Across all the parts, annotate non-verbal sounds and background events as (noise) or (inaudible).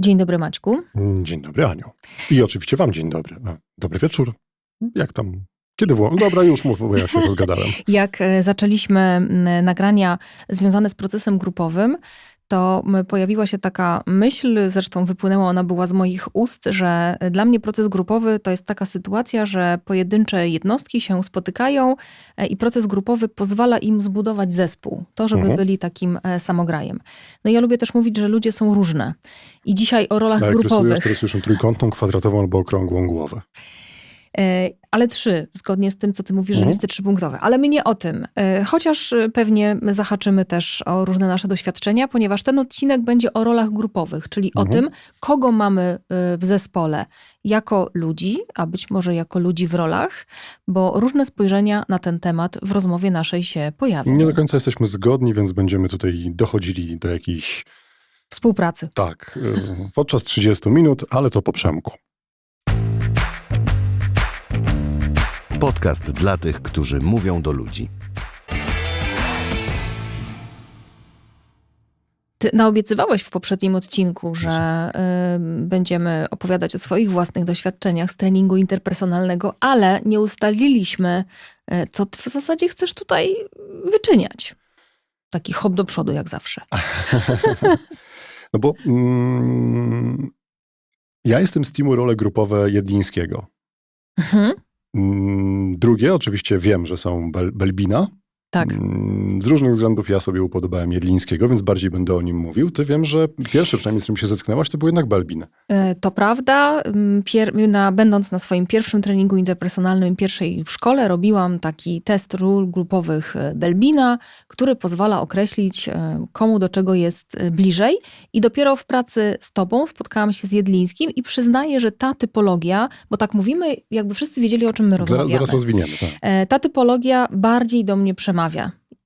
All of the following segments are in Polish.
Dzień dobry Maćku. Dzień dobry Aniu. I oczywiście wam dzień dobry. A, Dobry wieczór. Jak tam? Kiedy wło... Dobra, już mów, bo ja się (laughs) rozgadałem. Jak e, zaczęliśmy nagrania związane z procesem grupowym, to pojawiła się taka myśl, zresztą wypłynęła ona była z moich ust, że dla mnie proces grupowy to jest taka sytuacja, że pojedyncze jednostki się spotykają e, i proces grupowy pozwala im zbudować zespół, to żeby Mhm. byli takim e, samograjem. No i ja lubię też mówić, że ludzie są różne. I dzisiaj o rolach A jak grupowych. to rysujesz trójkątną, kwadratową albo okrągłą głowę. E, Ale trzy, zgodnie z tym, co ty mówisz, że Mhm. listy trzypunktowe. Ale my nie o tym. E, Chociaż e, pewnie my zahaczymy też o różne nasze doświadczenia, ponieważ ten odcinek będzie o rolach grupowych, czyli o Mhm. tym, kogo mamy w zespole jako ludzi, a być może jako ludzi w rolach, bo różne spojrzenia na ten temat w rozmowie naszej się pojawią. Nie do końca jesteśmy zgodni, więc będziemy tutaj dochodzili do jakichś, Współpracy. tak, podczas 30 minut, ale to po przemku. Podcast dla tych, którzy mówią do ludzi. Ty naobiecywałeś w poprzednim odcinku, że y, będziemy opowiadać o swoich własnych doświadczeniach z treningu interpersonalnego, ale nie ustaliliśmy, y, co ty w zasadzie chcesz tutaj wyczyniać. Taki hop do przodu, jak zawsze. (laughs) No bo mm, ja jestem z teamu role grupowe Jedlińskiego. Mhm, Drugie, oczywiście wiem, że są Bel Belbina. Tak. Mm, Z różnych względów ja sobie upodobałem Jedlińskiego, więc bardziej będę o nim mówił. Ty wiem, że pierwszy przynajmniej z którym się zetknęłaś, to był jednak Belbin. Y, To prawda. Ym, Pier- na, będąc na swoim pierwszym treningu interpersonalnym, pierwszej w szkole, robiłam taki test ról grupowych Belbina, który pozwala określić, y, komu do czego jest bliżej. I dopiero w pracy z tobą spotkałam się z Jedlińskim i przyznaję, że ta typologia, bo tak mówimy, jakby wszyscy wiedzieli, o czym my rozmawiamy. Zaraz, zaraz rozwiniemy. Tak. E, Ta typologia bardziej do mnie przemawia.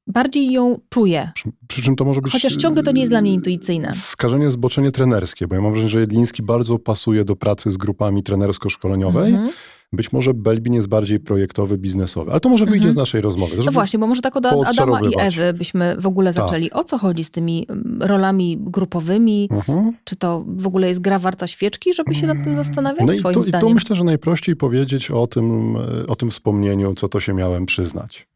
Bardziej ją czuję. Przy, przy czym to może być... Chociaż ciągle to nie jest dla mnie intuicyjne. Skażenie, zboczenie trenerskie, bo ja mam wrażenie, że Jedliński bardzo pasuje do pracy z grupami trenersko-szkoleniowej. Mhm. Być może Belbin jest bardziej projektowy, biznesowy, ale to może wyjdzie Mhm. z naszej rozmowy. No właśnie, bo może tak od Adama i. Ewy byśmy w ogóle Tak. zaczęli. O co chodzi z tymi mm, rolami grupowymi? Mhm. Czy to w ogóle jest gra warta świeczki, żeby się nad tym zastanawiać, No i twoim to, i zdaniem? to myślę, że najprościej powiedzieć o tym, e, o tym wspomnieniu, co to się miałem przyznać.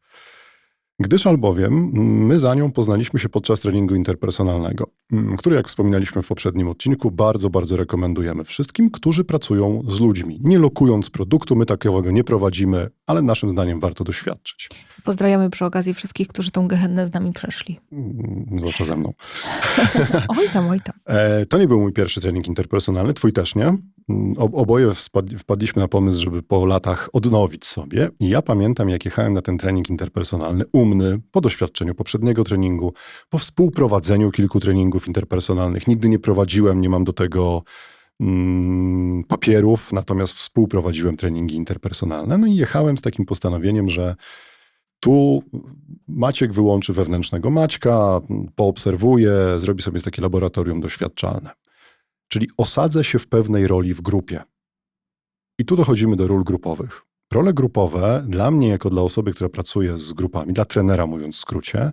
Gdyż albowiem my za nią poznaliśmy się podczas treningu interpersonalnego, mm, który, jak wspominaliśmy w poprzednim odcinku, bardzo, bardzo rekomendujemy wszystkim, którzy pracują z ludźmi. Nie lokując produktu, my takiego nie prowadzimy, ale naszym zdaniem warto doświadczyć. Pozdrawiamy przy okazji wszystkich, którzy tą gehennę z nami przeszli. Mm, Zwłaszcza ze mną. (laughs) Oj tam, oj tam. E, to nie był mój pierwszy trening interpersonalny, twój też nie. Mm, ob- Oboje wpadliśmy na pomysł, żeby po latach odnowić sobie. I ja pamiętam, jak jechałem na ten trening interpersonalny, umny, po doświadczeniu poprzedniego treningu, po współprowadzeniu kilku treningów interpersonalnych. Nigdy nie prowadziłem, nie mam do tego mm, papierów, natomiast współprowadziłem treningi interpersonalne. No i jechałem z takim postanowieniem, że tu Maciek wyłączy wewnętrznego Maćka, poobserwuje, zrobi sobie takie laboratorium doświadczalne. Czyli osadzę się w pewnej roli w grupie. I tu dochodzimy do ról grupowych. Role grupowe dla mnie, jako dla osoby, która pracuje z grupami, dla trenera mówiąc w skrócie,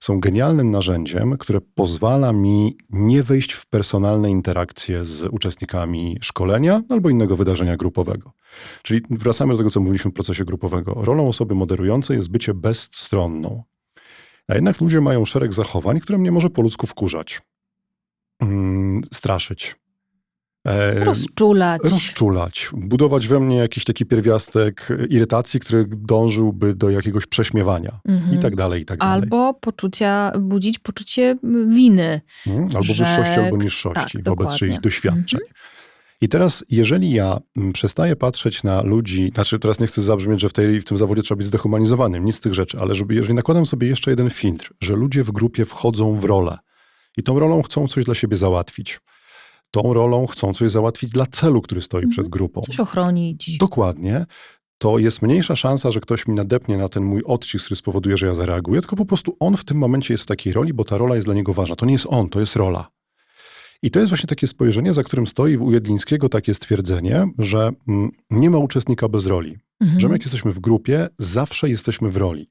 są genialnym narzędziem, które pozwala mi nie wejść w personalne interakcje z uczestnikami szkolenia albo innego wydarzenia grupowego. Czyli wracamy do tego, co mówiliśmy w procesie grupowego. Rolą osoby moderującej jest bycie bezstronną. A jednak ludzie mają szereg zachowań, które mnie może po ludzku wkurzać, mm, straszyć, e, Rozczulać. rozczulać, budować we mnie jakiś taki pierwiastek irytacji, który dążyłby do jakiegoś prześmiewania Mhm. i tak dalej, i tak dalej. Albo poczucia, budzić poczucie winy. Mm, Albo że- wyższości, albo niższości tak, wobec czyichś doświadczeń. I teraz, jeżeli ja mm, przestaję patrzeć na ludzi, znaczy teraz nie chcę zabrzmieć, że w, tej, w tym zawodzie trzeba być zdehumanizowanym, nic z tych rzeczy, ale żeby, jeżeli nakładam sobie jeszcze jeden filtr, że ludzie w grupie wchodzą w rolę i tą rolą chcą coś dla siebie załatwić, tą rolą chcą coś załatwić dla celu, który stoi przed grupą. Coś ochronić. Dokładnie. To jest mniejsza szansa, że ktoś mi nadepnie na ten mój odcisk, który spowoduje, że ja zareaguję, tylko po prostu on w tym momencie jest w takiej roli, bo ta rola jest dla niego ważna. To nie jest on, to jest rola. I to jest właśnie takie spojrzenie, za którym stoi u Jedlińskiego takie stwierdzenie, że mm, nie ma uczestnika bez roli. Mhm. Że my jak jesteśmy w grupie, zawsze jesteśmy w roli.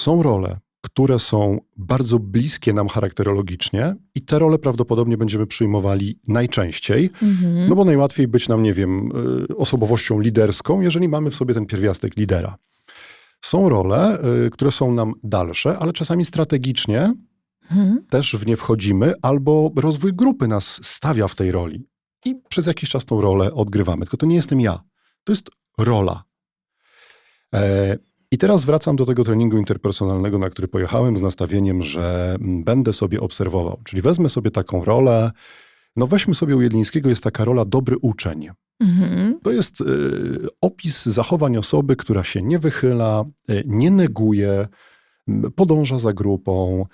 Są role, które są bardzo bliskie nam charakterologicznie i te role prawdopodobnie będziemy przyjmowali najczęściej, Mhm. no bo najłatwiej być nam, nie wiem, y, osobowością liderską, jeżeli mamy w sobie ten pierwiastek lidera. Są role, y, które są nam dalsze, ale czasami strategicznie Mhm. też w nie wchodzimy, albo rozwój grupy nas stawia w tej roli. I przez jakiś czas tą rolę odgrywamy. Tylko to nie jestem ja. To jest rola. I teraz wracam do tego treningu interpersonalnego, na który pojechałem z nastawieniem, że będę sobie obserwował. Czyli wezmę sobie taką rolę. No weźmy sobie u Jedlińskiego, jest taka rola dobry uczeń. Mhm. To jest y, opis zachowań osoby, która się nie wychyla, y, nie neguje, podąża za grupą,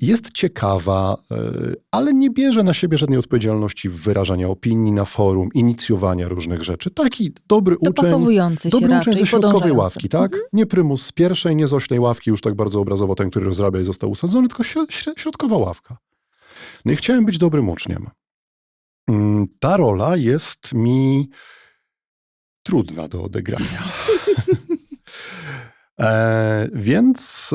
jest ciekawa, y, ale nie bierze na siebie żadnej odpowiedzialności w wyrażania opinii na forum, inicjowania różnych rzeczy. Taki dobry uczeń. Dopasowujący się Dobry uczeń ze środkowej ławki, tak? Nie prymus z pierwszej, nie z oślej ławki, już tak bardzo obrazowo ten, który rozrabia i został usadzony, tylko śro- śro- środkowa ławka. No i chciałem być dobrym uczniem. Mm, Ta rola jest mi trudna do odegrania. (laughs) e, więc.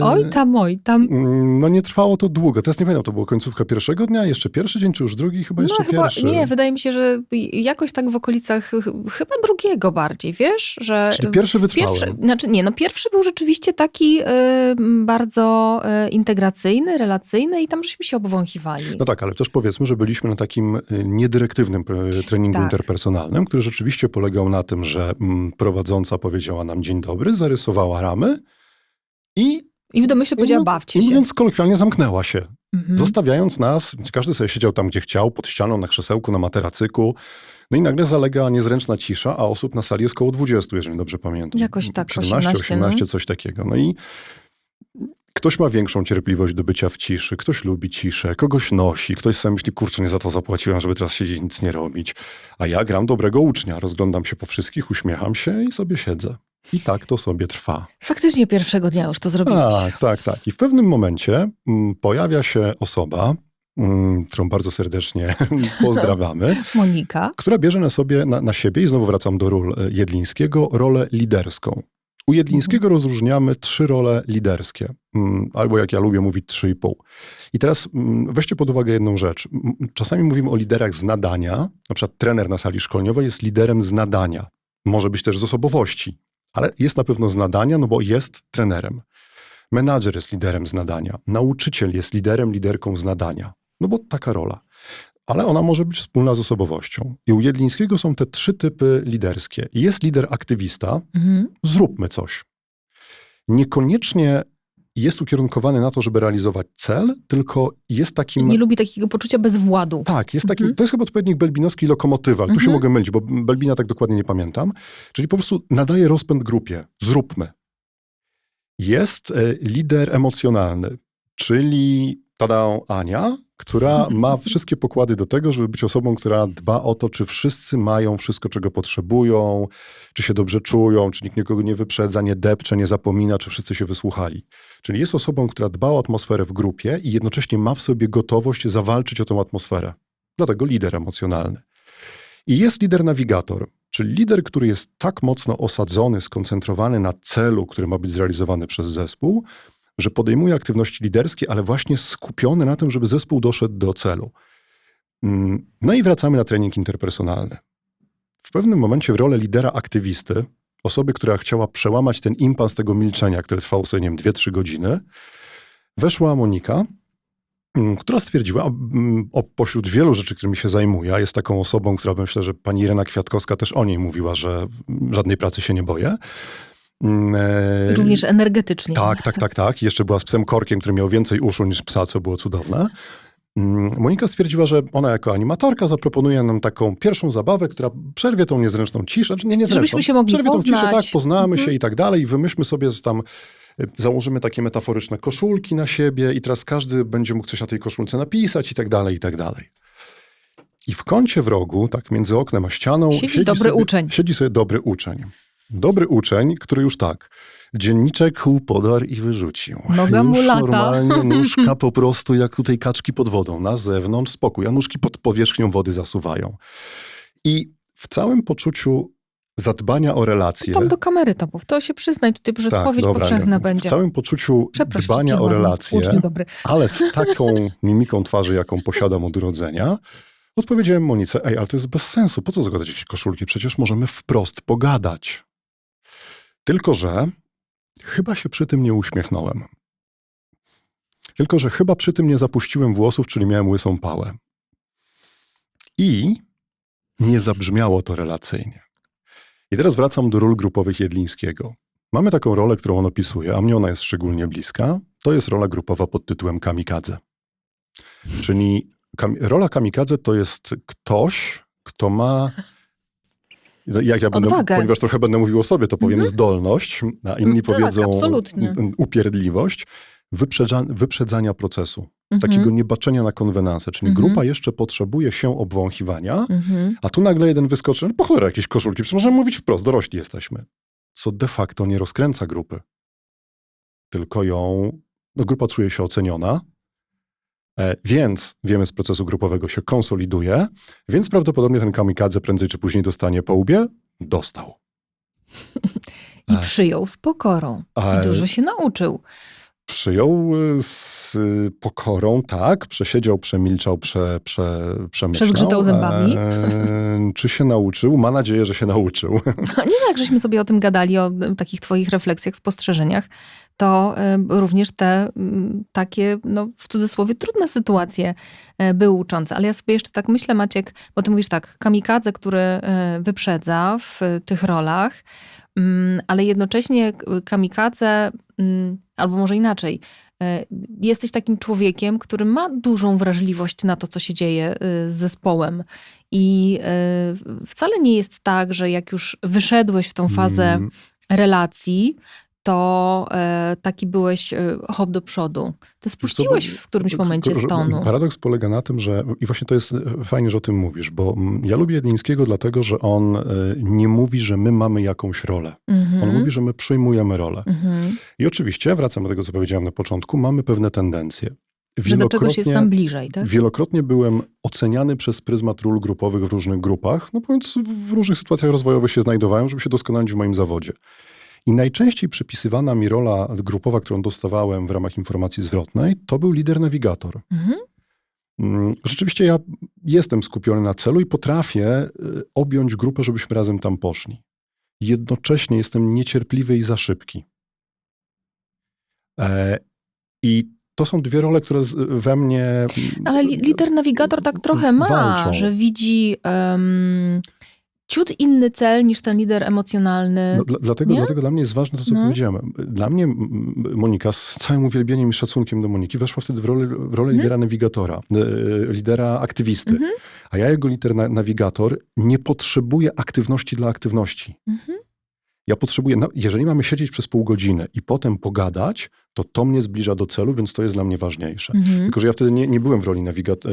e, Oj tam, oj tam. mm, No nie trwało to długo. Teraz nie pamiętam, to było końcówka pierwszego dnia, jeszcze pierwszy dzień, czy już drugi? Chyba jeszcze no chyba, pierwszy. nie, wydaje mi się, że jakoś tak w okolicach ch- chyba drugiego bardziej, wiesz, że... Czyli pierwszy. Pierwszy, znaczy nie, no pierwszy był rzeczywiście taki y, bardzo y, integracyjny, relacyjny i tam żeśmy się obwąchiwali. No tak, ale też powiedzmy, że byliśmy na takim y, niedyrektywnym treningu Tak. interpersonalnym, który rzeczywiście polegał na tym, że mm, prowadząca powiedziała nam dzień dobry, zarysowała ramy i, I w domyśle powiedziała, mówiąc- bawcie się. mówiąc kolokwialnie, zamknęła się. Mhm. Zostawiając nas, każdy sobie siedział tam, gdzie chciał, pod ścianą, na krzesełku, na materacyku. No i nagle zalega niezręczna cisza, a osób na sali jest około 20, jeżeli dobrze pamiętam. Jakoś tak, 17, 18, 18, no. coś takiego. No i ktoś ma większą cierpliwość do bycia w ciszy, ktoś lubi ciszę, kogoś nosi, ktoś sobie myśli, kurczę, nie za to zapłaciłem, żeby teraz siedzieć i nic nie robić. A ja gram dobrego ucznia, rozglądam się po wszystkich, uśmiecham się i sobie siedzę. I tak to sobie trwa. Faktycznie pierwszego dnia już to zrobiłeś. Tak, tak, tak. I w pewnym momencie mm, pojawia się osoba, mm, którą bardzo serdecznie (laughs) pozdrawiamy, (laughs) Monika. która bierze na sobie, na, na siebie, i znowu wracam do ról e, Jedlińskiego, rolę liderską. U Jedlińskiego rozróżniamy trzy role liderskie, mm, albo jak ja lubię mówić, trzy i pół. I teraz weźcie pod uwagę jedną rzecz. Czasami mówimy o liderach z nadania, na przykład trener na sali szkoleniowej jest liderem z nadania. Może być też z osobowości, ale jest na pewno z nadania, no bo jest trenerem. Menadżer jest liderem z nadania. Nauczyciel jest liderem, liderką z nadania. No bo taka rola. Ale ona może być wspólna z osobowością. I u Jedlińskiego są te trzy typy liderskie. Jest lider aktywista, Mhm. zróbmy coś. Niekoniecznie jest ukierunkowany na to, żeby realizować cel, tylko jest takim... Nie lubi takiego poczucia bezwładu. Tak, jest takim, Mhm. to jest chyba odpowiednik belbinowski lokomotywa. Tu się Mhm. mogę mylić, bo Belbina tak dokładnie nie pamiętam. Czyli po prostu nadaje rozpęd grupie. Zróbmy. Jest e, lider emocjonalny, czyli tada Ania, która ma wszystkie pokłady do tego, żeby być osobą, która dba o to, czy wszyscy mają wszystko, czego potrzebują, czy się dobrze czują, czy nikt nikogo nie wyprzedza, nie depcze, nie zapomina, czy wszyscy się wysłuchali. Czyli jest osobą, która dba o atmosferę w grupie i jednocześnie ma w sobie gotowość zawalczyć o tę atmosferę. Dlatego lider emocjonalny. I jest lider nawigator, czyli lider, który jest tak mocno osadzony, skoncentrowany na celu, który ma być zrealizowany przez zespół, że podejmuje aktywności liderskie, ale właśnie skupiony na tym, żeby zespół doszedł do celu. Mm, No i wracamy na trening interpersonalny. W pewnym momencie w rolę lidera aktywisty, osoby, która chciała przełamać ten impas tego milczenia, które trwało sobie, nie wiem, 2-3 godziny, weszła Monika, mm, która stwierdziła, mm, o, pośród wielu rzeczy, którymi się zajmuje, jest taką osobą, która myślę, że pani Irena Kwiatkowska też o niej mówiła, że mm, żadnej pracy się nie boję. Mm, e, Również energetycznie. tak, tak, tak, tak. Jeszcze była z psem korkiem, który miał więcej uszu niż psa, co było cudowne. Mm, Monika stwierdziła, że ona jako animatorka zaproponuje nam taką pierwszą zabawę, która przerwie tą niezręczną ciszę, znaczy nie niezręczną, Żebyśmy się mogli przerwie tą ciszę, poznać. tak, poznamy Mhm. się i tak dalej i wymyślmy sobie, że tam y, założymy takie metaforyczne koszulki na siebie i teraz każdy będzie mógł coś na tej koszulce napisać i tak dalej, i tak dalej. I w kącie w rogu, tak między oknem a ścianą, Siedzi dobry sobie, uczeń. Siedzi sobie dobry uczeń. Dobry uczeń, który już tak, dzienniczek chuł podar i wyrzucił. Noga mu już lata. normalnie (laughs) nóżka po prostu jak tutaj kaczki pod wodą, na zewnątrz spokój, a nóżki pod powierzchnią wody zasuwają. I w całym poczuciu zadbania o relacje. Tam do kamery to mów. To się przyznaj, tutaj że spowiedź Tak, dobra, powszechna w będzie. całym poczuciu dbania o relacje, ale z (laughs) taką mimiką twarzy, jaką posiadam od urodzenia, odpowiedziałem Monice, ej, ale to jest bez sensu, po co zakładać jakieś koszulki? Przecież możemy wprost pogadać. Tylko, że chyba się przy tym nie uśmiechnąłem. Tylko, że chyba przy tym nie zapuściłem włosów, czyli miałem łysą pałę. I nie zabrzmiało to relacyjnie. I teraz wracam do ról grupowych Jedlińskiego. Mamy taką rolę, którą on opisuje, a mnie ona jest szczególnie bliska. To jest rola grupowa pod tytułem kamikadze. Czyli kam rola kamikadze to jest ktoś, kto ma. No, Jak ja będę, Odwagę. ponieważ trochę będę mówił o sobie, to powiem Mhm. zdolność, a inni Tak, powiedzą absolutnie. upierdliwość wyprzedza, wyprzedzania procesu, Mhm. takiego niebaczenia na konwenanse. Czyli Mhm. grupa jeszcze potrzebuje się obwąchiwania, a tu nagle jeden wyskoczy, no po cholera jakieś koszulki, przecież możemy mówić wprost, dorośli jesteśmy. Co de facto nie rozkręca grupy. Tylko ją, no grupa czuje się oceniona, więc wiemy z procesu grupowego się konsoliduje, więc prawdopodobnie ten kamikadze prędzej czy później dostanie po łbie. Dostał. I A- przyjął z pokorą. I dużo się nauczył. Przyjął e, z y, pokorą, tak, przesiedział, przemilczał, prze, prze, przemyślał. Przezgrzytał zębami. E, czy się nauczył? Ma nadzieję, że się nauczył. (laughs) Nie wiem, jak żeśmy sobie o tym gadali, o e, takich twoich refleksjach, spostrzeżeniach, to również te takie, no w cudzysłowie, trudne sytuacje były uczące. Ale ja sobie jeszcze tak myślę, Maciek, bo ty mówisz tak, kamikadze, który wyprzedza w tych rolach, ale jednocześnie kamikadze, mm, albo może inaczej, e, jesteś takim człowiekiem, który ma dużą wrażliwość na to, co się dzieje e, z zespołem. I e, wcale nie jest tak, że jak już wyszedłeś w tą fazę Mm, relacji, to e, taki byłeś e, hop do przodu. Ty spuściłeś w którymś momencie z tonu. Paradoks polega na tym, że i właśnie to jest e, fajnie, że o tym mówisz, bo mm, ja lubię Jedlińskiego dlatego, że on e, nie mówi, że my mamy jakąś rolę. Mhm. On mówi, że my przyjmujemy rolę. Mhm. I oczywiście, wracam do tego, co powiedziałem na początku, mamy pewne tendencje. Że do czegoś jest nam bliżej, tak? Wielokrotnie byłem oceniany przez pryzmat ról grupowych w różnych grupach, no więc w różnych sytuacjach rozwojowych się znajdowałem, żeby się doskonalić w moim zawodzie. I najczęściej przypisywana mi rola grupowa, którą dostawałem w ramach informacji zwrotnej, to był lider nawigator. Mhm. Mm, Rzeczywiście ja jestem skupiony na celu i potrafię y, objąć grupę, żebyśmy razem tam poszli. Jednocześnie jestem niecierpliwy i za szybki. E, I to są dwie role, które we mnie. Ale li- lider nawigator tak trochę ma, walczą. że widzi um, ciut inny cel niż ten lider emocjonalny. No, dla, dlatego, nie? dlatego dla mnie jest ważne to, co No. powiedziałem. Dla mnie Monika, z całym uwielbieniem i szacunkiem do Moniki, weszła wtedy w rolę, w rolę Mhm. lidera nawigatora, e, lidera aktywisty. Mhm. A ja, jako lider na, nawigator, nie potrzebuję aktywności dla aktywności. Mhm. Ja potrzebuję, no, jeżeli mamy siedzieć przez pół godziny i potem pogadać, to to mnie zbliża do celu, więc to jest dla mnie ważniejsze. Mhm. Tylko, że ja wtedy nie, nie byłem w roli nawigat-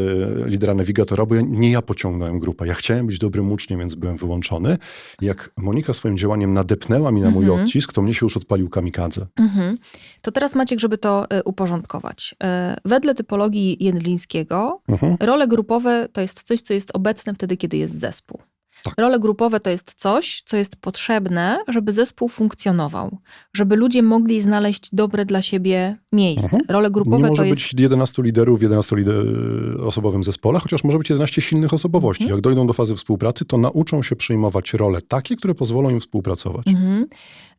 e, lidera nawigatora, bo ja, nie ja pociągnąłem grupę. Ja chciałem być dobrym uczniem, więc byłem wyłączony. Jak Monika swoim działaniem nadepnęła mi na mój Mhm. odcisk, to mnie się już odpalił kamikadze. Mhm. To teraz Maciek, żeby to e, uporządkować. E, Wedle typologii Jedlińskiego Mhm. Role grupowe to jest coś, co jest obecne wtedy, kiedy jest zespół. Tak. Role grupowe to jest coś, co jest potrzebne, żeby zespół funkcjonował, żeby ludzie mogli znaleźć dobre dla siebie miejsce. Mhm. Role Nie grupowe może to jest. być 11 liderów w 11-osobowym zespole, chociaż może być 11 silnych osobowości. Mhm. Jak dojdą do fazy współpracy, to nauczą się przyjmować role takie, które pozwolą im współpracować. Mhm.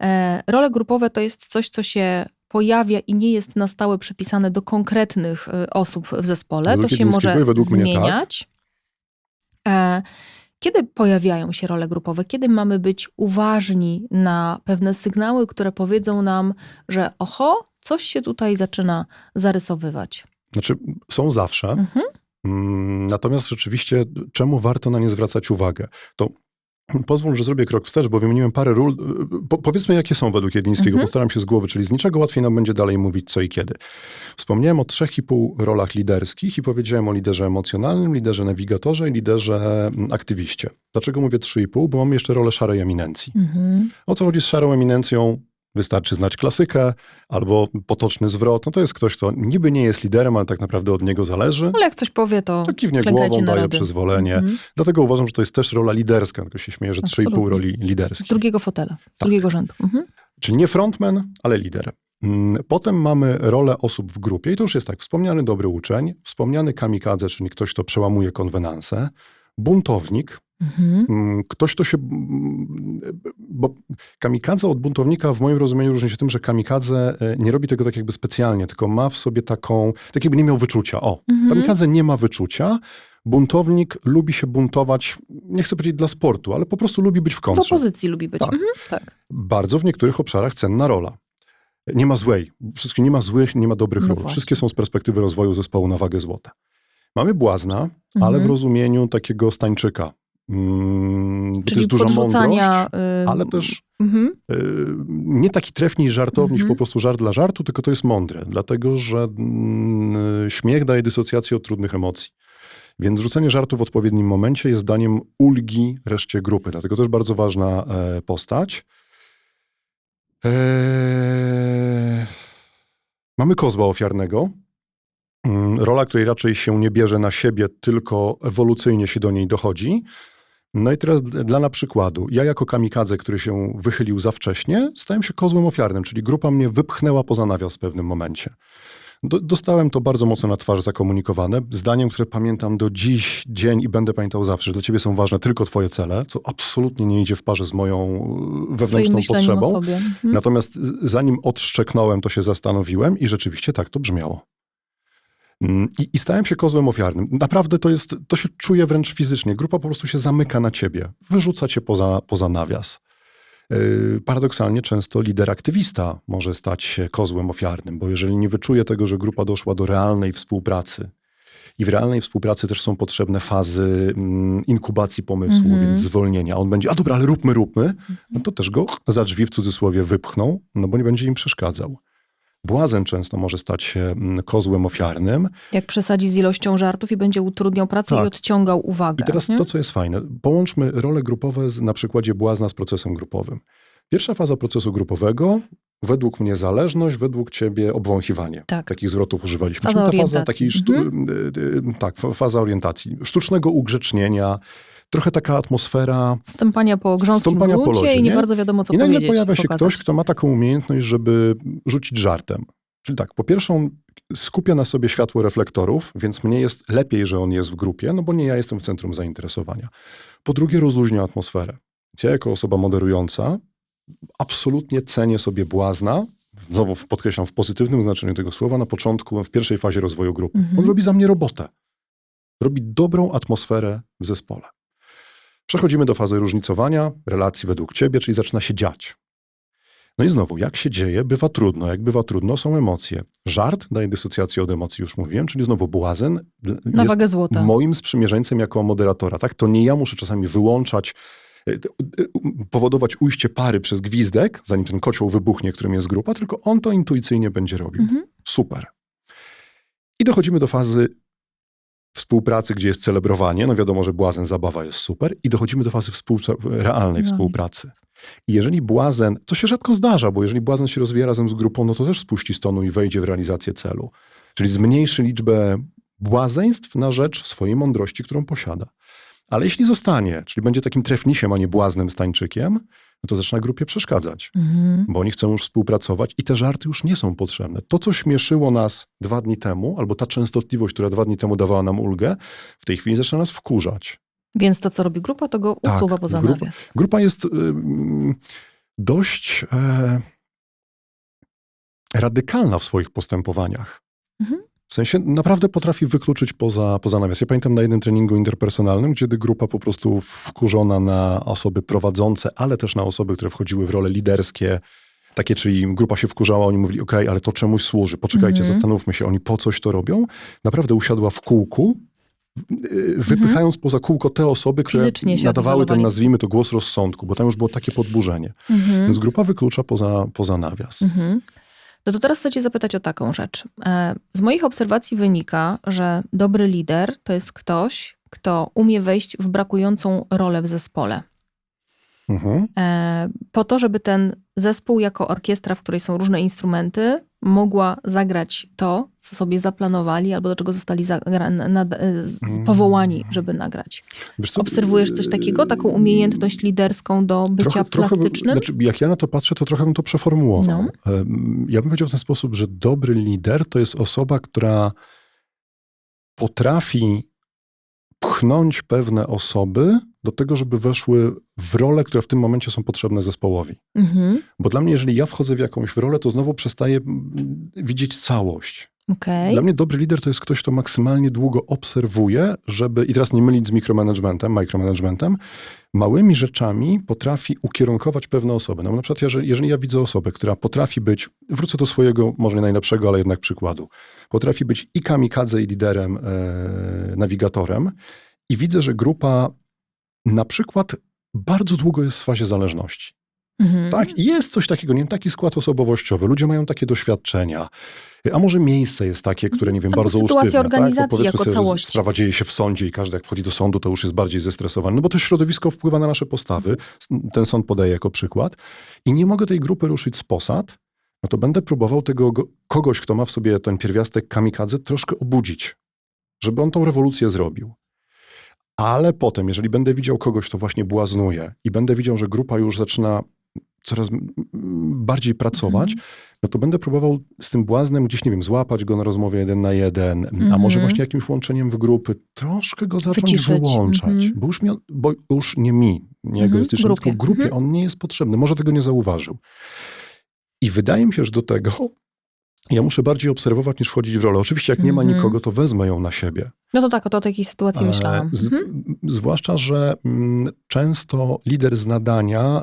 E, role grupowe to jest coś, co się pojawia i nie jest na stałe przypisane do konkretnych e, osób w zespole. Według to się może według mnie tak. Kiedy pojawiają się role grupowe? Kiedy mamy być uważni na pewne sygnały, które powiedzą nam, że oho, coś się tutaj zaczyna zarysowywać? Znaczy, są zawsze. Mhm. Mm, Natomiast rzeczywiście, czemu warto na nie zwracać uwagę? To pozwól, że zrobię krok wstecz, bo wymieniłem parę ról. Po, powiedzmy, jakie są według Jedlińskiego. Mhm. Postaram się z głowy, czyli z niczego łatwiej nam będzie dalej mówić co i kiedy. Wspomniałem o trzech i pół rolach liderskich i powiedziałem o liderze emocjonalnym, liderze nawigatorze i liderze mm, aktywiście. Dlaczego mówię trzy i pół? Bo mamy jeszcze rolę szarej eminencji. Mhm. O co chodzi z szarą eminencją? Wystarczy znać klasykę albo potoczny zwrot. No to jest ktoś, kto niby nie jest liderem, ale tak naprawdę od niego zależy. Ale jak coś powie, to To kiwnie głową, daje przyzwolenie. Mhm. Dlatego uważam, że to jest też rola liderska. Tylko się śmieję, że 3,5 Absolutnie. roli Z liderskiej. drugiego fotela, z Tak. drugiego rzędu. Mhm. Czyli nie frontman, ale lider. Mm, Potem mamy rolę osób w grupie i to już jest tak, wspomniany dobry uczeń, wspomniany kamikadze, czyli ktoś, kto przełamuje konwenanse, buntownik, Mhm. mm, ktoś, kto się... mm, Bo kamikadze od buntownika w moim rozumieniu różni się tym, że kamikadze e, nie robi tego tak jakby specjalnie, tylko ma w sobie taką, tak jakby nie miał wyczucia. O, Mhm. kamikadze nie ma wyczucia, buntownik lubi się buntować, nie chcę powiedzieć dla sportu, ale po prostu lubi być w W kontrze. opozycji lubi być. Tak. Mhm. tak. bardzo w niektórych obszarach cenna rola. Nie ma złej, wszystkie nie ma złych, nie ma dobrych No ról. Wszystkie są z perspektywy rozwoju zespołu na wagę złota. Mamy błazna, ale w Mhm. rozumieniu takiego stańczyka. Mm, bo to Czyli jest duża podrzucania... mądrość, ale też Mhm. y, nie taki trefny i żartowniś, Mhm. po prostu żart dla żartu, tylko to jest mądre, dlatego że mm, śmiech daje dysocjację od trudnych emocji. Więc rzucenie żartu w odpowiednim momencie jest daniem ulgi reszcie grupy. Dlatego też bardzo ważna e, postać. Eee, mamy kozła ofiarnego. Mm, Rola, której raczej się nie bierze na siebie, tylko ewolucyjnie się do niej dochodzi. No i teraz dla na przykładu, ja jako kamikadze, który się wychylił za wcześnie, stałem się kozłem ofiarnym, czyli grupa mnie wypchnęła poza nawias w pewnym momencie. Do, dostałem to bardzo mocno na twarz zakomunikowane, zdaniem, które pamiętam do dziś, dzień i będę pamiętał zawsze, że dla ciebie są ważne tylko twoje cele, co absolutnie nie idzie w parze z moją e, wewnętrzną potrzebą. Mhm. Natomiast zanim odszczeknąłem, to się zastanowiłem i rzeczywiście tak to brzmiało. Mm, I, I stałem się kozłem ofiarnym. Naprawdę to jest, to się czuje wręcz fizycznie. Grupa po prostu się zamyka na ciebie, wyrzuca cię poza, poza nawias. Yy, Paradoksalnie często lider aktywista może stać się kozłem ofiarnym, bo jeżeli nie wyczuje tego, że grupa doszła do realnej współpracy, i w realnej współpracy też są potrzebne fazy mm, inkubacji pomysłu, Mhm. więc zwolnienia. On będzie, a dobra, ale róbmy, róbmy. No to też go za drzwi w cudzysłowie wypchną, no bo nie będzie im przeszkadzał. Błazen często może stać się mm, kozłem ofiarnym. Jak przesadzi z ilością żartów i będzie utrudniał pracę Tak. i odciągał uwagę. I teraz nie? to, co jest fajne. Połączmy role grupowe z, na przykładzie błazna z procesem grupowym. Pierwsza faza procesu grupowego, według mnie zależność, według ciebie obwąchiwanie. Tak. Takich zwrotów używaliśmy. Faza Czyli ta faza takiej, Mhm. y, y, tak, fa- faza orientacji, sztucznego ugrzecznienia, trochę taka atmosfera. Stępania po grząskim Stąpania po lodzie, i nie, nie? bardzo wiadomo, co I nagle pojawia się pokazać. ktoś, kto ma taką umiejętność, żeby rzucić żartem. Czyli tak, po pierwsze on skupia na sobie światło reflektorów, więc mnie jest lepiej, że on jest w grupie, no bo nie ja jestem w centrum zainteresowania. Po drugie rozluźnia atmosferę. Więc ja jako osoba moderująca absolutnie cenię sobie błazna, znowu podkreślam w pozytywnym znaczeniu tego słowa, na początku, w pierwszej fazie rozwoju grupy. Mhm. On robi za mnie robotę. Robi dobrą atmosferę w zespole. Przechodzimy do fazy różnicowania, relacji według ciebie, czyli zaczyna się dziać. No i znowu, jak się dzieje, bywa trudno. Jak bywa trudno, są emocje. Żart daje dysocjację od emocji, już mówiłem, czyli znowu błazen Na jest wagę złota. moim sprzymierzeńcem jako moderatora. Tak? To nie ja muszę czasami wyłączać, e, e, powodować ujście pary przez gwizdek, zanim ten kocioł wybuchnie, którym jest grupa, tylko on to intuicyjnie będzie robił. Mhm. Super. I dochodzimy do fazy współpracy, gdzie jest celebrowanie. No wiadomo, że błazen, zabawa jest super. I dochodzimy do fazy współca- realnej No współpracy. I jeżeli błazen, co się rzadko zdarza, bo jeżeli błazen się rozwija razem z grupą, no to też spuści z tonu i wejdzie w realizację celu. Czyli zmniejszy liczbę błazeństw na rzecz swojej mądrości, którą posiada. Ale jeśli zostanie, czyli będzie takim trefnisiem, a nie błaznem stańczykiem, no to zaczyna grupie przeszkadzać Mhm. bo oni chcą już współpracować i te żarty już nie są potrzebne. To, co śmieszyło nas dwa dni temu, albo ta częstotliwość, która dwa dni temu dawała nam ulgę, w tej chwili zaczyna nas wkurzać. Więc to, co robi grupa, to go Tak, usuwa poza grupa- nawias. Grupa jest ym, dość e, radykalna w swoich postępowaniach. Mhm. W sensie naprawdę potrafi wykluczyć poza, poza nawias. Ja pamiętam na jednym treningu interpersonalnym, gdzie grupa po prostu wkurzona na osoby prowadzące, ale też na osoby, które wchodziły w role liderskie, takie, czyli grupa się wkurzała, oni mówili, okej, ale to czemuś służy, poczekajcie, Mhm. zastanówmy się, oni po coś to robią. Naprawdę usiadła w kółku, yy, wypychając poza kółko te osoby, które nadawały ten, nazwijmy to, głos rozsądku, bo tam już było takie podburzenie. Mhm. Więc grupa wyklucza poza, poza nawias. Mhm. No to teraz chcę cię zapytać o taką rzecz. E, Z moich obserwacji wynika, że dobry lider to jest ktoś, kto umie wejść w brakującą rolę w zespole. Mhm. e, po to, żeby ten zespół jako orkiestra, w której są różne instrumenty, mogła zagrać to, co sobie zaplanowali, albo do czego zostali e, z- Mm. powołani, żeby nagrać. Co, Obserwujesz coś takiego, taką umiejętność liderską do bycia Trochę- trochę plastycznym? znaczy, jak ja na to patrzę, to trochę bym to przeformułował. No. Em, Ja bym powiedział w ten sposób, że dobry lider to jest osoba, która potrafi pchnąć pewne osoby do tego, żeby weszły w role, które w tym momencie są potrzebne zespołowi. Mhm. Bo dla mnie, jeżeli ja wchodzę w jakąś rolę, to znowu przestaję mm, widzieć całość. Okej. Dla mnie dobry lider to jest ktoś, kto maksymalnie długo obserwuje, żeby, i teraz nie mylić z mikromanagementem, micromanagementem, małymi rzeczami potrafi ukierunkować pewne osoby. No, na przykład, jeżeli, jeżeli ja widzę osobę, która potrafi być, wrócę do swojego, może nie najlepszego, ale jednak przykładu, potrafi być i kamikadze, i liderem, e, nawigatorem, i widzę, że grupa na przykład bardzo długo jest w fazie zależności. Mhm. Tak, jest coś takiego, nie wiem, taki skład osobowościowy, ludzie mają takie doświadczenia, a może miejsce jest takie, które, nie wiem, Albo bardzo sytuacja ustydne. organizacji tak? Bo powiedzmy jako sobie, całości. sprawa dzieje się w sądzie i każdy jak wchodzi do sądu, to już jest bardziej zestresowany, no bo to środowisko wpływa na nasze postawy, ten sąd podaje jako przykład i nie mogę tej grupy ruszyć z posad, no to będę próbował tego go- kogoś, kto ma w sobie ten pierwiastek kamikadze, troszkę obudzić, żeby on tą rewolucję zrobił. Ale potem, jeżeli będę widział kogoś, kto właśnie błaznuje i będę widział, że grupa już zaczyna coraz bardziej pracować, Mhm. no to będę próbował z tym błaznem gdzieś, nie wiem, złapać go na rozmowie jeden na jeden, a Mhm. może właśnie jakimś łączeniem w grupy, troszkę go zacząć Wyciszyć. wyłączać, Mhm. bo, już mi, bo już nie mi, nie Mhm, egoistycznie, grupie. tylko grupie Mhm. on nie jest potrzebny, może tego nie zauważył. I wydaje mi się, że do tego ja muszę bardziej obserwować niż wchodzić w rolę. Oczywiście jak nie ma Mhm. nikogo, to wezmę ją na siebie. No to tak, o to takiej sytuacji E, myślałam. Z, Mhm. Zwłaszcza, że mm, często lider z nadania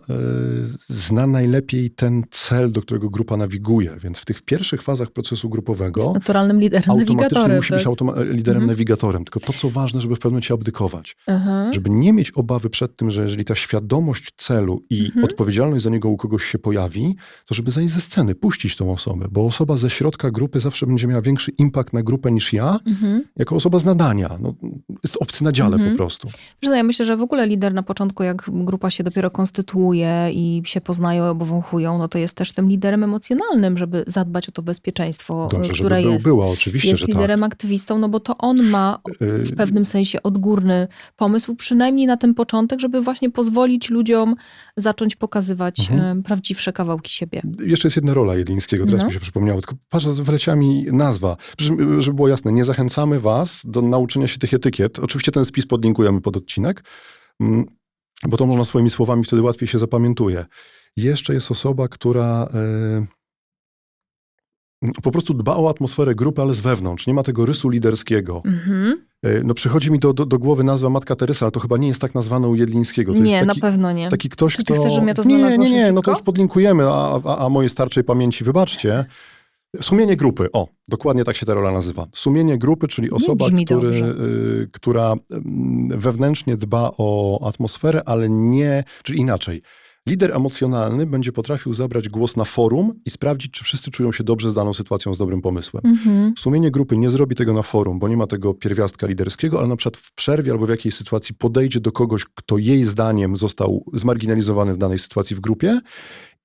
y, zna najlepiej ten cel, do którego grupa nawiguje. Więc w tych pierwszych fazach procesu Jest grupowego naturalnym liderem, automatycznie musi być tak. automa- liderem Mhm. nawigatorem. Tylko to, co ważne, żeby w pewnym momencie abdykować. Aha. Żeby nie mieć obawy przed tym, że jeżeli ta świadomość celu i Mhm. odpowiedzialność za niego u kogoś się pojawi, to żeby zejść ze sceny, puścić tą osobę. Bo osoba ze środka grupy zawsze będzie miała większy impact na grupę niż ja, Mhm. jako osoba z nadania. No, jest obcy na dziale Mhm. po prostu. No, ja myślę, że w ogóle lider na początku, jak grupa się dopiero konstytuuje i się poznają, obwąchują, no to jest też tym liderem emocjonalnym, żeby zadbać o to bezpieczeństwo, Dobrze, żeby które był, jest. była, oczywiście, jest że tak. liderem aktywistą, no bo to on ma Y, w pewnym sensie odgórny pomysł, przynajmniej na ten początek, żeby właśnie pozwolić ludziom zacząć pokazywać Mhm. prawdziwsze kawałki siebie. Jeszcze jest jedna rola Jedlińskiego, teraz No. mi się przypomniało, tylko patrz, wyleciała mi nazwa. Żeby, żeby było jasne, nie zachęcamy was do nauczenia się tych etykiet. Oczywiście ten spis podlinkujemy pod odcinek, mm, bo to można swoimi słowami wtedy łatwiej się zapamiętuje. Jeszcze jest osoba, która e, po prostu dba o atmosferę grupy, ale z wewnątrz. Nie ma tego rysu liderskiego. Mhm. E, No przychodzi mi do, do, do głowy nazwa Matka Terysa, ale to chyba nie jest tak nazwane u Jedlińskiego. To Nie, jest na taki, pewno nie. Taki ktoś, Czy ty kto... chcesz, żebym ja to nie, znalazła nie, nie, no szybciutko? to już podlinkujemy, a, a, a mojej starczej pamięci wybaczcie. Sumienie grupy, o, dokładnie tak się ta rola nazywa. Sumienie grupy, czyli osoba, który, y, która mm, wewnętrznie dba o atmosferę, ale nie, czyli inaczej. Lider emocjonalny będzie potrafił zabrać głos na forum i sprawdzić, czy wszyscy czują się dobrze z daną sytuacją, z dobrym pomysłem. Mhm. Sumienie grupy nie zrobi tego na forum, bo nie ma tego pierwiastka liderskiego, ale na przykład w przerwie albo w jakiejś sytuacji podejdzie do kogoś, kto jej zdaniem został zmarginalizowany w danej sytuacji w grupie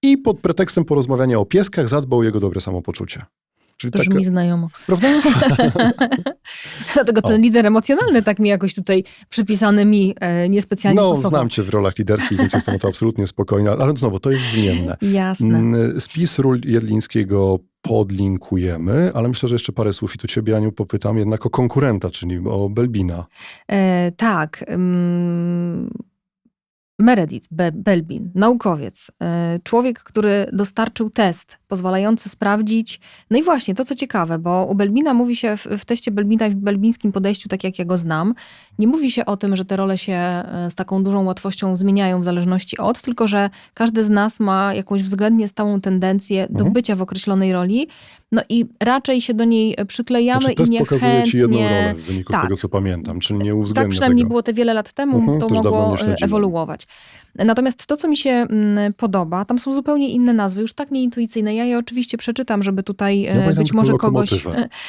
i pod pretekstem porozmawiania o pieskach zadba o jego dobre samopoczucie. Czyli Brzmi taka, znajomo. prawda? (laughs) Dlatego O. ten lider emocjonalny tak mi jakoś tutaj przypisany mi e, niespecjalnie No, pasował. znam cię w rolach liderskich, więc jestem o to absolutnie spokojny, ale znowu, to jest zmienne. Jasne. Mm, Spis ról Jedlińskiego podlinkujemy, ale myślę, że jeszcze parę słów i tu ciebie, Aniu, popytam jednak o konkurenta, czyli o Belbina. E, tak. ym, Meredith Be- Belbin, naukowiec, e, człowiek, który dostarczył test pozwalający sprawdzić. No i właśnie, to co ciekawe, bo u Belbina mówi się w, w teście Belbina i w belbińskim podejściu, tak jak ja go znam, nie mówi się o tym, że te role się e, z taką dużą łatwością zmieniają w zależności od, tylko że każdy z nas ma jakąś względnie stałą tendencję do Mhm. bycia w określonej roli, no i raczej się do niej przyklejamy Znaczy, i test niechętnie... pokazuje ci jedną rolę w wyniku Tak. z tego, co pamiętam, czyli nie Tak uwzględnia przynajmniej tego. było te wiele lat temu, Mhm, to mogło e, ewoluować. Natomiast to, co mi się mm, podoba, tam są zupełnie inne nazwy, już tak nieintuicyjne. Ja je oczywiście przeczytam, żeby tutaj Ja e, pamiętam być może kogoś To,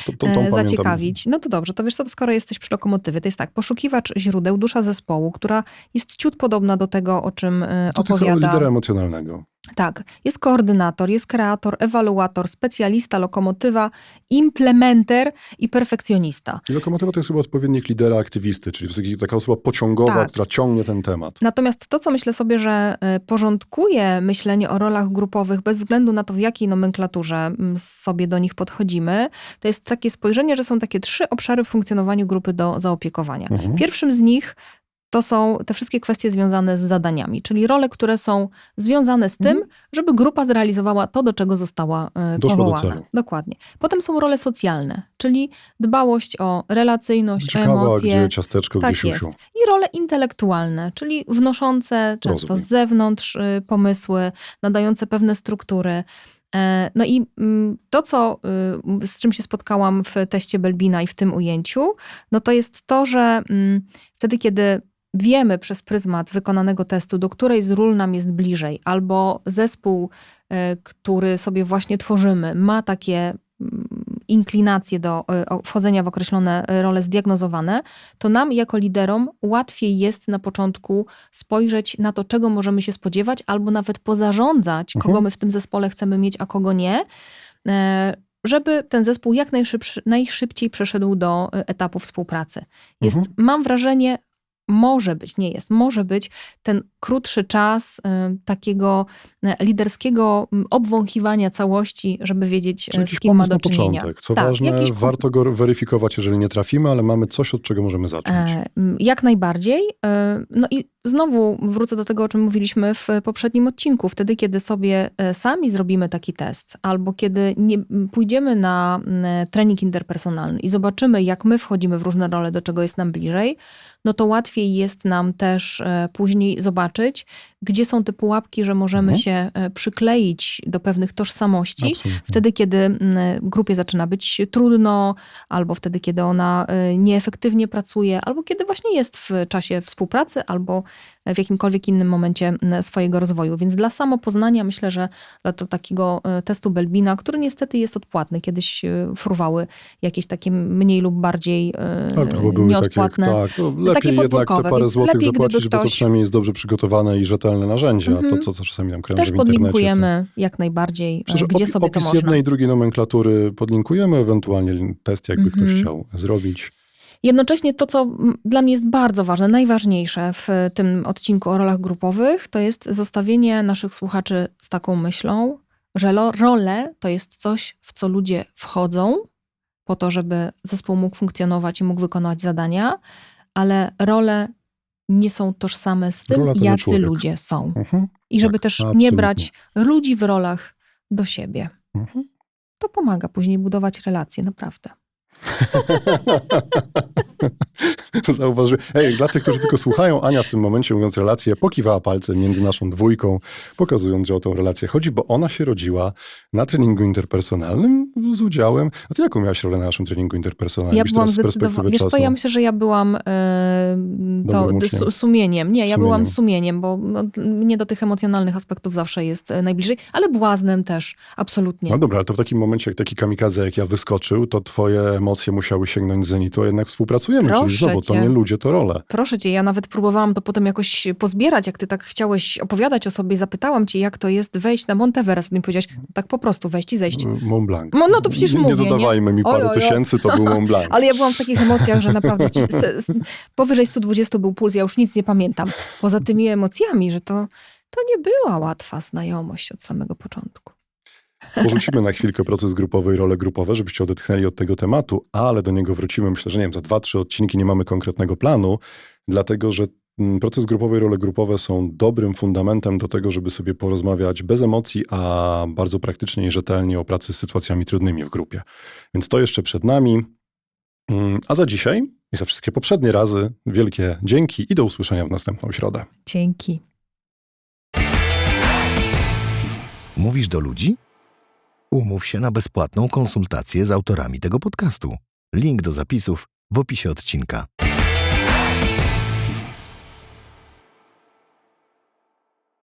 to, tą e, pamiętam. zaciekawić. No to dobrze, to wiesz co, to skoro jesteś przy lokomotywie, to jest tak, poszukiwacz źródeł, dusza zespołu, która jest ciut podobna do tego, o czym e, To opowiada. lidera emocjonalnego. Tak, jest koordynator, jest kreator, ewaluator, specjalista, lokomotywa, implementer i perfekcjonista. I lokomotywa to jest chyba odpowiednik lidera aktywisty, czyli taka osoba pociągowa, Tak. która ciągnie ten temat. Natomiast to, co myślę sobie, że e, porządkuje myślenie o rolach grupowych bez względu na to, w jakiej nomenklaturze mm, sobie do nich podchodzimy, to jest takie spojrzenie, że są takie trzy obszary w funkcjonowaniu grupy do zaopiekowania. Mhm. Pierwszym z nich to są te wszystkie kwestie związane z zadaniami, czyli role, które są związane z tym, Mhm. żeby grupa zrealizowała to, do czego została e, Doszła do powołana. celu. Dokładnie. Potem są role socjalne, czyli dbałość o relacyjność, Ciekawa, emocje. gdzie ciasteczko, Tak gdzie jest. I role intelektualne, czyli wnoszące często Rozumiem. z zewnątrz y, pomysły, nadające pewne struktury. E, No i mm, to, co, y, z czym się spotkałam w teście Belbina i w tym ujęciu, no to jest to, że mm, wtedy, kiedy wiemy przez pryzmat wykonanego testu, do której z ról nam jest bliżej, albo zespół, y, który sobie właśnie tworzymy, ma takie mm, inklinacje do o- wchodzenia w określone y, role zdiagnozowane, to nam jako liderom łatwiej jest na początku spojrzeć na to, czego możemy się spodziewać, albo nawet pozarządzać, Mhm. kogo my w tym zespole chcemy mieć, a kogo nie, e, żeby ten zespół jak najszybciej przeszedł do e, etapu współpracy. Jest, Mhm. mam wrażenie, może być, nie jest, może być ten krótszy czas e, takiego e, liderskiego obwąchiwania całości, żeby wiedzieć, jakiś z kim ma do na czynienia. początek. Co Tak, ważne, jakiś warto go weryfikować, jeżeli nie trafimy, ale mamy coś, od czego możemy zacząć. E, Jak najbardziej. E, No i znowu wrócę do tego, o czym mówiliśmy w poprzednim odcinku. Wtedy, kiedy sobie e, sami zrobimy taki test, albo kiedy nie, pójdziemy na trening interpersonalny i zobaczymy, jak my wchodzimy w różne role, do czego jest nam bliżej, no to łatwiej jest nam też e, później zobaczyć, gdzie są te pułapki, że możemy Mhm. się e, przykleić do pewnych tożsamości. Absolutnie. Wtedy, kiedy grupie zaczyna być trudno, albo wtedy, kiedy ona y, nieefektywnie pracuje, albo kiedy właśnie jest w czasie współpracy, albo w jakimkolwiek innym momencie mm, swojego rozwoju. Więc dla samopoznania myślę, że dla to takiego y, testu Belbina, który niestety jest odpłatny, kiedyś y, fruwały jakieś takie mniej lub bardziej Tak, to były takie, nieodpłatne. tak, to lepiej jednak te parę złotych zapłacić, bo to ktoś- przynajmniej jest dobrze przygotowane i rzetelne narzędzie, a to, Mhm. co, co czasami nam kręży Też w internecie. podlinkujemy jak najbardziej, To... Przecież gdzie sobie to opis można. jednej i drugiej nomenklatury podlinkujemy, ewentualnie test, jakby ktoś Mhm. chciał zrobić. Jednocześnie to, co dla mnie jest bardzo ważne, najważniejsze w tym odcinku o rolach grupowych, to jest zostawienie naszych słuchaczy z taką myślą, że role to jest coś, w co ludzie wchodzą po to, żeby zespół mógł funkcjonować i mógł wykonywać zadania, ale role nie są tożsame z tym, to nie jacy ludzie są. Mhm. I żeby Tak, też nie absolutnie. brać ludzi w rolach do siebie. Mhm. To pomaga później budować relacje, naprawdę. (laughs) Zauważy. Ej, dla tych, którzy tylko słuchają, Ania w tym momencie, mówiąc relację, pokiwała palcem między naszą dwójką, pokazując, że o tą relację chodzi, bo ona się rodziła na treningu interpersonalnym z udziałem. A ty jaką miałaś rolę na naszym treningu interpersonalnym? Ja Już byłam teraz z perspektywy zdecydowanie. Wiesz co, ja myślę, że ja byłam e, to, su- sumieniem. Nie, ja Sumieniem. byłam sumieniem, bo no, mnie do tych emocjonalnych aspektów zawsze jest e, najbliżej, ale błaznem też, absolutnie. No dobra, ale to w takim momencie, jak taki kamikadze jak ja wyskoczył, to twoje emocje musiały sięgnąć zenitu, a jednak współpracujemy. Czyli Proszę znowu, to cię. nie ludzie, to role. Proszę cię, ja nawet próbowałam to potem jakoś pozbierać, jak ty tak chciałeś opowiadać o sobie, zapytałam cię, jak to jest wejść na Monteverest. I mi powiedziałaś, tak po prostu wejść i zejść. Mont Blanc. No- no to przecież nie, mówię, Nie nie? dodawajmy mi oj. tysięcy, to był Mont Blanc. (laughs) Ale ja byłam w takich emocjach, że naprawdę powyżej 120 był puls, ja już nic nie pamiętam. Poza tymi emocjami, że to, to nie była łatwa znajomość od samego początku. Porzucimy na chwilkę proces grupowy i role grupowe, żebyście odetchnęli od tego tematu, ale do niego wrócimy. Myślę, że nie wiem, za dwa, trzy odcinki nie mamy konkretnego planu, dlatego że mm, proces grupowy i role grupowe są dobrym fundamentem do tego, żeby sobie porozmawiać bez emocji, a bardzo praktycznie i rzetelnie o pracy z sytuacjami trudnymi w grupie. Więc to jeszcze przed nami. Mm, A za dzisiaj i za wszystkie poprzednie razy wielkie dzięki i do usłyszenia w następną środę. Dzięki. Mówisz do ludzi? Umów się na bezpłatną konsultację z autorami tego podcastu. Link do zapisów w opisie odcinka.